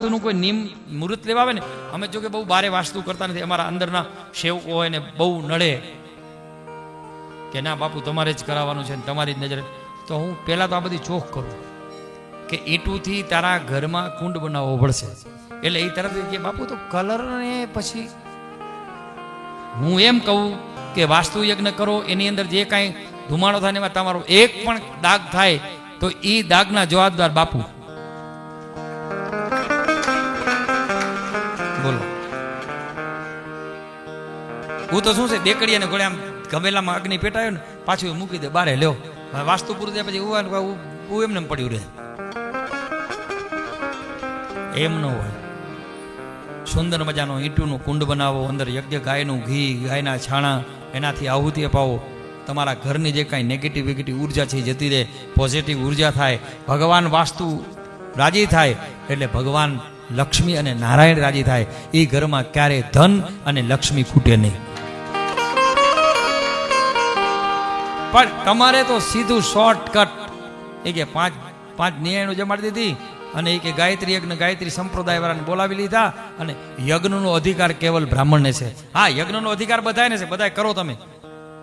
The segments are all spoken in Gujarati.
વાસ્તુનું કોઈ નિમ મુહૂર્ત લેવા આવે ને, અમે જો કે બહુ બારે વાસ્તુ કરતા નથી. અમારા અંદરના સેવકો હોય ને બહુ નડે કે ના બાપુ, તમારે જ કરાવવાનું છે ને તમારી જ નજરે. તો હું પહેલા તો આ બધી ચોખ કરું કે ઈટુથી તારા ઘરમાં કુંડ બનાવવો પડશે. એટલે એ તરફ કે, બાપુ, તો કલર ને પછી હું એમ કહું કે વાસ્તુ યજ્ઞ કરો, એની અંદર જે કાંઈ ધુમાડો થાય ને એમાં તમારો એક પણ દાગ થાય, તો એ દાગના જવાબદાર બાપુ. બોલો. હું તો શું છે દેકડીયાને ગોળે આમ ગમેલામાં અગ્નિ પેટાયો ને, પાછું મૂકી દે, બારે લ્યો. વાસ્તુ પૂરું થયા પછી ઉવા હું એમને પડ્યું રહે. એમ ન હોય. સુંદર મજાનો ઈંટુનું કુંડ બનાવો, અંદર યજ્ઞ ગાયનું ઘી, ગાયના છાણા, એનાથી આહુતિ અપાવો. તમારા ઘરની જે કાંઈ નેગેટિવ વેગેટિવ ઊર્જા છે જતી રહે પોઝિટિવ ઊર્જા થાય. ભગવાન વાસ્તુ રાજી થાય, એટલે ભગવાન લક્ષ્મી અને નારાયણ રાજી થાય, એ ઘરમાં ક્યારે ધન અને લક્ષ્મી ખૂટે નહીં. પણ તમારે તો સીધું શોર્ટકટ એ કે પાંચ પાંચ ન્યાયનું જમાડી દીધી અને એ કે ગાયત્રી યજ્ઞ, ગાયત્રી સંપ્રદાય વાળાને બોલાવી લીધા અને યજ્ઞનો અધિકાર કેવલ બ્રાહ્મણને છે. હા, યજ્ઞનો અધિકાર બધાને છે, બધાય કરો તમે.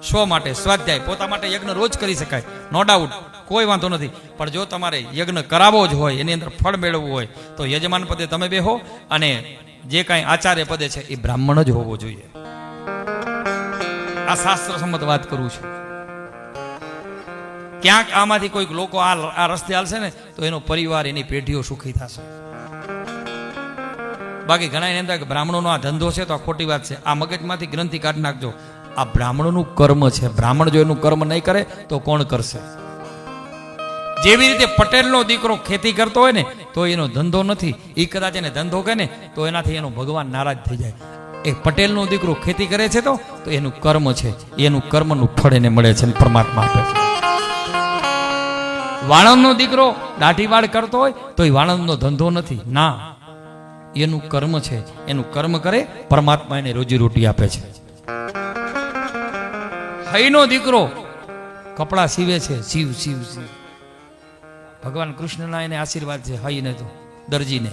સ્વ માટે સ્વાધ્યાય, પોતા માટે યજ્ઞ રોજ કરી શકાય. નો ડાઉટ કોઈ વાંધો નથી. પણ જો તમારે યજ્ઞ કરાવવો જ હોય, એની અંદર ફળ મેળવવું હોય, તો યજમાન પદે તમે બેહો અને જે કાંઈ આચાર્ય પદે છે એ બ્રાહ્મણ જ હોવો જોઈએ. આ શાસ્ત્ર સંમત વાત કરું છું. ક્યાંક આમાંથી કોઈક લોકો આ આ રસ્તે હાલશે ને, તો એનો પરિવાર, એની પેઢીઓ સુખી થશે. બાકી ઘણા એને અંદર બ્રાહ્મણોનો આ ધંધો છે, તો આ ખોટી વાત છે. આ મગજમાંથી ગ્રંથિ કાઢી નાખજો. આ બ્રાહ્મણોનું કર્મ છે. બ્રાહ્મણ જો એનું કર્મ નહીં કરે, તો કોણ કરશે? જેવી રીતે પટેલનો દીકરો ખેતી કરતો હોય ને, તો એનો ધંધો નથી. એ કદાચ એને ધંધો કહે ને, તો એનાથી એનો ભગવાન નારાજ થઈ જાય. એ પટેલનો દીકરો ખેતી કરે છે તો તો એનું કર્મ છે. એનું કર્મનું ફળ એને મળે છે પરમાત્મા આપે છે. વાણંદનો દીકરો દાઢી વાળ કરતો હોય, તો એ વાણંદનો ધંધો નથી. ના, એનું કર્મ છે. એનું કર્મ કરે, પરમાત્મા એને રોજી રોટી આપે છે. હઈનો દીકરો કપડા સીવે છે. શિવ શિવ શિવ ભગવાન કૃષ્ણના એને આશીર્વાદ છે હઈને તો, દરજીને.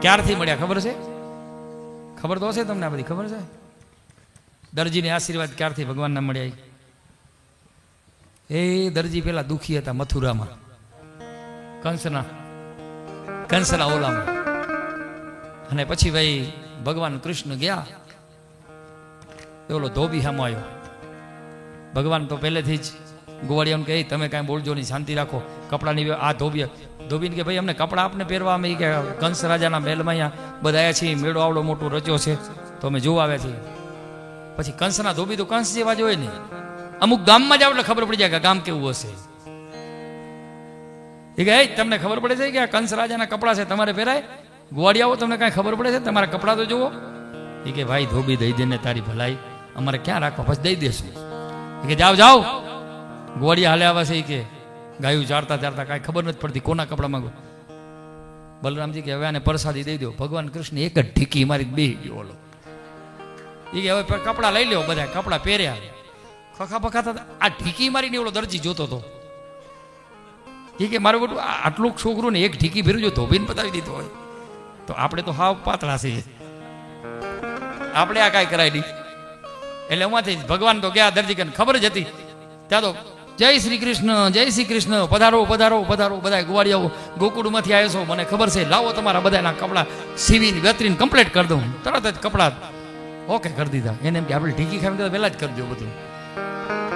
ક્યારથી મળ્યા, ખબર છે? ખબર તો હશે તમને આ બધી, ખબર છે? દરજીને આશીર્વાદ ક્યારથી ભગવાનના મળ્યા એ દરજી પેલા દુખી હતા મથુરામાં, કંસના કંસના ઓલામાં. અને પછી ભાઈ ભગવાન કૃષ્ણ ગયા. ઓલો ધોબી આવ્યો ભગવાન તો પહેલેથી જ ગોવાળિયાને કહે તમે કાંઈ બોલજો નહીં, શાંતિ રાખો. કપડાની આ ધોબી, ધોબીને કે, ભાઈ, અમને કપડાં આપને પહેરવા કે કંસ રાજાના મહેલમાં અહીંયા બધા છે મેળો આવડો મોટો રચ્યો છે. તો અમે જોવા આવ્યા છીએ. પછી કંસના ધોબી તો કંસ જેવા જ હોય ને. અમુક ગામમાં જાવ એટલે ખબર પડી જાય કે ગામ કેવું હશે. એ કે તમને ખબર પડે છે કે આ કંસ રાજાના કપડાં છે, તમારે પહેરાય? ગોવાળિયાઓ તમને કાંઈ ખબર પડે છે? તમારા કપડાં તો જુઓ. એ કે, ભાઈ, ધોબી દઈ દે ને તારી ભલાઈ. અમારે ક્યાં રાખવા? પછી દઈ દેશું. કે, જાઓ જાઓ. ગોવાળિયા હાલે આવે છે કે. ગાયું ચારતા ચારતા કાંઈ ખબર નથી પડતી કોના કપડા માંગો બલરામજી કે હવે આને પરસાદી દઈ દો ભગવાન કૃષ્ણ એક જ ઢીકી મારી બે ગયો ઓલો. એ કે હવે કપડાં લઈ લ્યો બધા કપડાં પહેર્યા. ખખા પખા થતા. આ ઢીકી મારીને ઓલો દરજી જોતો હતો એ કે મારું બધું આટલું છોકરું ને એક ઢીકી ભેરું જો ધોબીને બતાવી દીધો હોય. તો આપણે તો હાવ પાતળા છીએ. આપણે આ કાંઈ કરાવી દી. એટલે એમાંથી ભગવાન તો ગયા દરજી ખબર જ હતી. ત્યાં તો જય શ્રી કૃષ્ણ, જય શ્રી કૃષ્ણ. પધારો પધારો પધારો. બધા ગુવાડિયાઓ ગોકુળમાંથી આવ્યો છો. મને ખબર છે. લાવો તમારા બધાના કપડાં. સીવીને વેતરીને કમ્પ્લીટ કરી દઉં. તરત જ કપડાં ઓકે કરી દીધા. એને એમ કે આપણે ઢીકી ખાવી પહેલાં જ કરી દો બધું.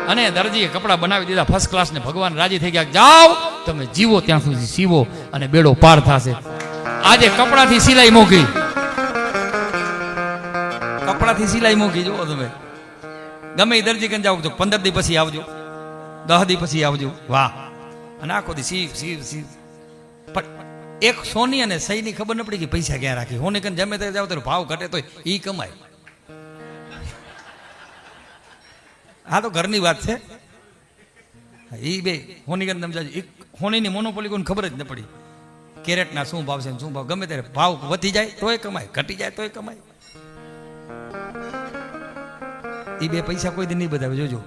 અને દરજીએ કપડાં બનાવી દીધા. ફર્સ્ટ ક્લાસ ને ભગવાન રાજી થઈ ગયા. જાઓ, તમે જીવો ત્યાં સુધી સીવો અને બેડો પાર થશે. આજે કપડાથી સિલાઈ મૂકી કપડાથી સિલાઈ મૂકી જુઓ તમે. ગમે દરજી કન જાઓ, તો પંદર દિવસ પછી આવજો. દસ દી પછી આવજો. વાહ. અને આખો દી સીવ સીવ સીવ પણ એક સોની અને સહીની ખબર ન પડી કે પૈસા ક્યાં રાખી? હોની કન જમે ત્યારે જાવ તો ભાવ ઘટે તો ઈ કમાય. આ તો ઘરની વાત છે. એ બે. હોનીગન તમે જાજો. હોનીની મોનોપોલી કોઈને ખબર જ ન પડી. કેરેટના શું ભાવ છે શું ભાવ? ગમે ત્યારે ભાવ વધી જાય તોય કમાય. ઘટી જાય તોય કમાય. એ બે પૈસા કોઈ દી નહીં બતાવે. જોજો.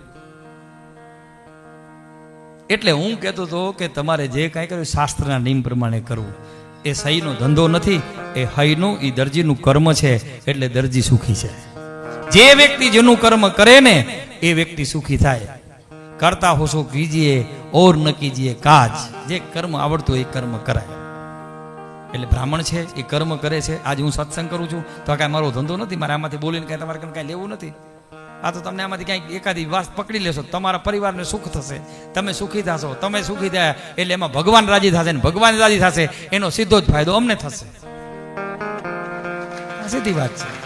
એટલે હું કહેતો હતો કે તમારે જે કાંઈ કર્યું શાસ્ત્રના નિયમ પ્રમાણે કરવું. એ સહીનો ધંધો નથી, એ હઈનું એ દરજીનું કર્મ છે, એટલે દરજી સુખી છે. જે વ્યક્તિ જેનું કર્મ કરે ને, એ વ્યક્તિ સુખી થાય. કરતા હોશો કીજીએ, ઓર ન કીજીએ કાજ. જે કર્મ આવડતું એ કર્મ કરાય. એટલે બ્રાહ્મણ છે, એ કર્મ કરે છે. આજે હું સત્સંગ કરું છું, તો આ કાંઈ મારો ધંધો નથી, મારે આમાંથી બોલીને કાંઈ તમારે કાંઈ લેવું નથી? આ તો તમને આમાંથી ક્યાંક એકાદી વાત પકડી લેશો. તમારા પરિવારને સુખ થશે. તમે સુખી થશો. તમે સુખી થયા એટલે એમાં ભગવાન રાજી થશે ને ભગવાન રાજી થશે. એનો સીધો જ ફાયદો અમને થશે. સીધી વાત છે.